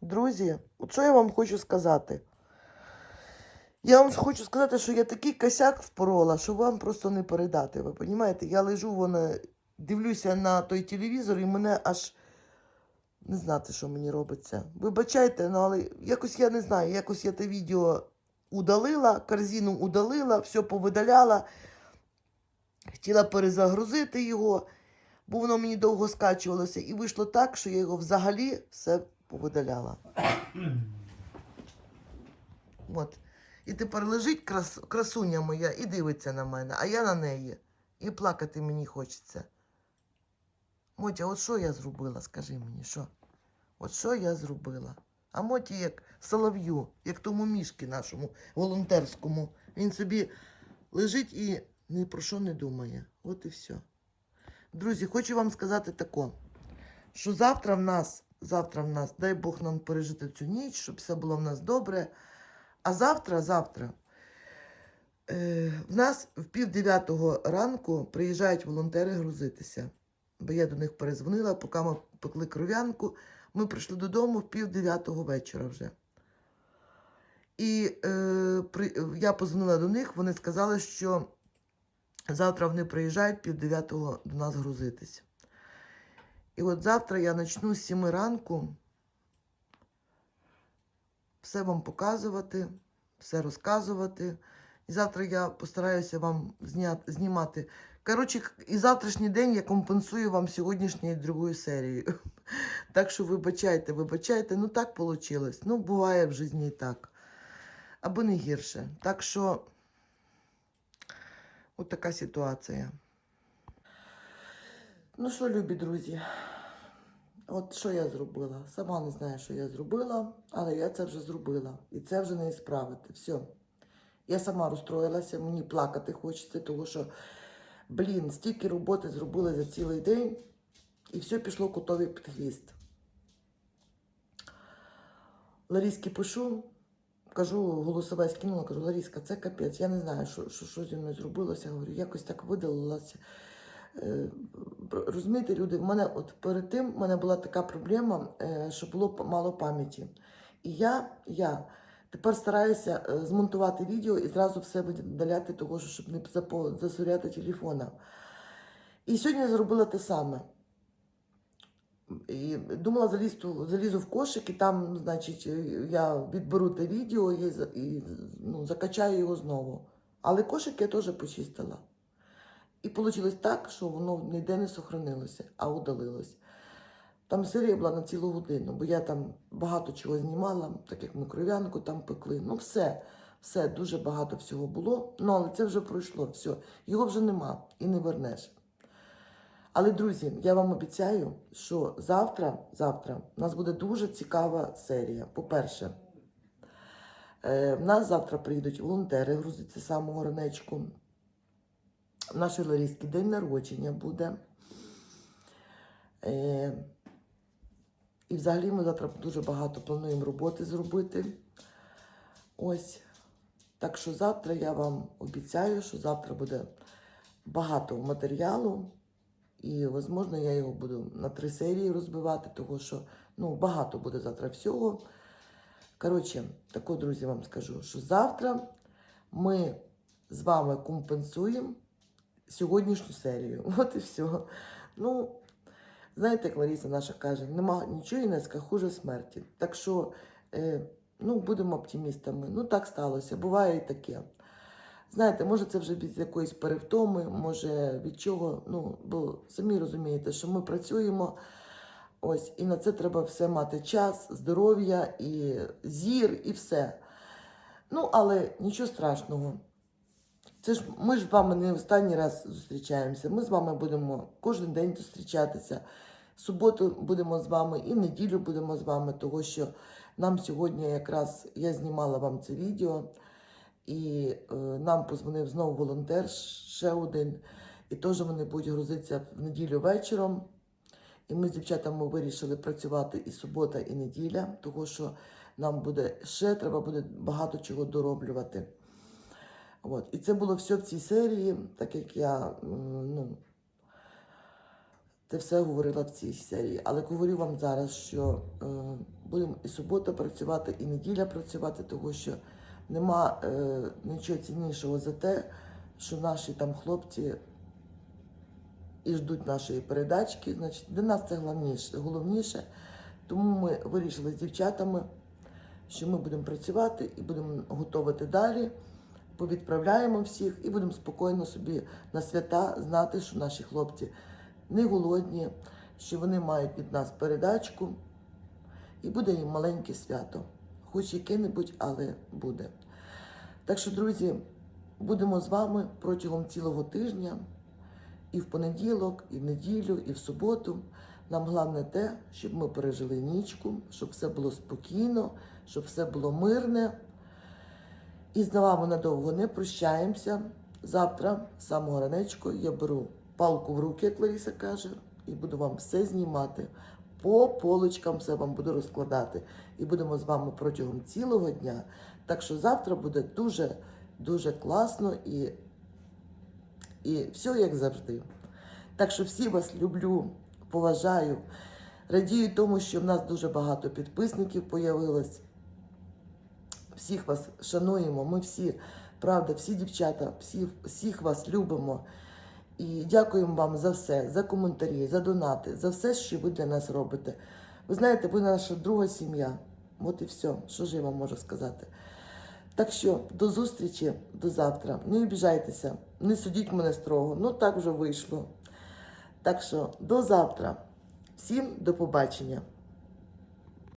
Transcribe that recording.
Друзі, що я вам хочу сказати? Я вам хочу сказати, що я такий косяк впорола, що вам просто не передати. Ви розумієте? Я лежу, вона, дивлюся на той телевізор, і мене аж не знати, що мені робиться. Вибачайте, ну, але якось я не знаю, якось я те відео удалила, корзину удалила, все повидаляла. Хотіла перезагрузити його, бо воно мені довго скачувалося. І вийшло так, що я його взагалі все повидаляла. От. І тепер лежить крас... красуня моя і дивиться на мене, а я на неї. І плакати мені хочеться. Мотя, от що я зробила, скажи мені, що? От що я зробила? А Моті як солов'ю, як тому мішки нашому волонтерському. Він собі лежить і ні про що не думає. От і все. Друзі, хочу вам сказати тако, що завтра в нас, завтра в нас, дай Бог нам пережити цю ніч, щоб все було в нас добре. А завтра, завтра, е, в нас в пів дев'ятого ранку приїжджають волонтери грузитися. Бо я до них перезвонила, поки ми пекли кров'янку. Ми прийшли додому в пів дев'ятого вечора вже. І е, при, я позвонила до них, вони сказали, що завтра вони приїжджають пів дев'ятого до нас грузитись. І от завтра я почну з 7 ранку все вам показувати, все розказувати. І завтра я постараюся вам зняти, знімати. Коротше, і завтрашній день я компенсую вам сьогоднішньою другою серією. Так що вибачайте, вибачайте, ну так вийшло. Ну, буває в житті і так. Або не гірше. Так що, от така ситуація. Ну що, любі друзі, от що я зробила? Сама не знаю, що я зробила, але я це вже зробила. І це вже не справити. Все. Я сама розстроїлася, мені плакати хочеться, тому що, блін, стільки роботи зробили за цілий день, і все пішло котові під хвіст. Ларіськи пишу, кажу, голосове скинула, кажу, Ларіска, це капець, я не знаю, що, що, що зі мною зробилося. Говорю, якось так видалилася. Е, Розумієте, люди, в мене от перед тим в мене була така проблема, е, що було мало пам'яті. І я, я тепер стараюся е, змонтувати відео і зразу все видаляти, того, щоб не засоряти телефона. І сьогодні я зробила те саме. І думала, залізу, залізу в кошик, і там, значить, я відберу те відео і, і ну, закачаю його знову. Але кошик я теж почистила. І вийшло так, що воно ніде не сохранилося, а удалилось. Там серія була на цілу годину, бо я там багато чого знімала, так як ми кров'янку там пекли. Ну, все, все, дуже багато всього було. Ну, але це вже пройшло, все. Його вже нема і не вернеш. Але, друзі, я вам обіцяю, що завтра, завтра у нас буде дуже цікава серія. По-перше, е, в нас завтра приїдуть волонтери грузиться самого ранечку. Наш Ларійський день народження буде. Е, і взагалі ми завтра дуже багато плануємо роботи зробити. Ось. Так що завтра я вам обіцяю, що завтра буде багато матеріалу. І, можливо, я його буду на три серії розбивати, тому що ну, багато буде завтра всього. Коротше, тако, друзі, вам скажу, що завтра ми з вами компенсуємо сьогоднішню серію. От і все. Ну, знаєте, як Лариса наша каже, нема нічого інеска хуже смерті. Так що, е, ну, будемо оптимістами. Ну, так сталося, буває і таке. Знаєте, може це вже від якоїсь перевтоми, може від чого. Ну, бо самі розумієте, що ми працюємо. Ось, і на це треба все мати час, здоров'я, і зір, і все. Ну, але нічого страшного. Це ж ми ж з вами не останній раз зустрічаємося. Ми з вами будемо кожен день зустрічатися. Суботу будемо з вами і неділю будемо з вами, тому що нам сьогодні якраз я знімала вам це відео, і е, нам позвонив знову волонтер ще один. І теж вони будуть грузитися в неділю вечором. І ми з дівчатами вирішили працювати і субота, і неділя, тому що нам буде ще треба буде багато чого дороблювати. От. І це було все в цій серії, так як я ну, це все говорила в цій серії. Але говорю вам зараз, що е, Будемо і субота працювати, і неділя працювати, тому що нема е, нічого ціннішого за те, що наші там хлопці і ждуть нашої передачки. Значить, для нас це головніше. головніше. Тому ми вирішили з дівчатами, що ми будемо працювати і будемо готувати далі. Повідправляємо всіх і будемо спокійно собі на свята знати, що наші хлопці не голодні, що вони мають від нас передачку. І буде їм маленьке свято. Хоч яке-небудь, але буде. Так що, друзі, будемо з вами протягом цілого тижня, і в понеділок, і в неділю, і в суботу. Нам головне те, щоб ми пережили нічку, щоб все було спокійно, щоб все було мирне. І з вами надовго не прощаємося. Завтра, самого ранечку, я беру палку в руки, як Лариса каже, і буду вам все знімати. По полочкам все вам буду розкладати. І будемо з вами протягом цілого дня. Так що завтра буде дуже, дуже класно і, і все як завжди. Так що всі вас люблю, поважаю. Радію тому, що в нас дуже багато підписників появилось. Всіх вас шануємо. Ми всі, правда, всі дівчата, всі, всіх вас любимо. І дякуємо вам за все, за коментарі, за донати, за все, що ви для нас робите. Ви знаєте, ви наша друга сім'я. От і все, що ж я вам можу сказати. Так що до зустрічі, до завтра. Не обіжайтеся, не судіть мене строго. Ну так вже вийшло. Так що до завтра. Всім до побачення.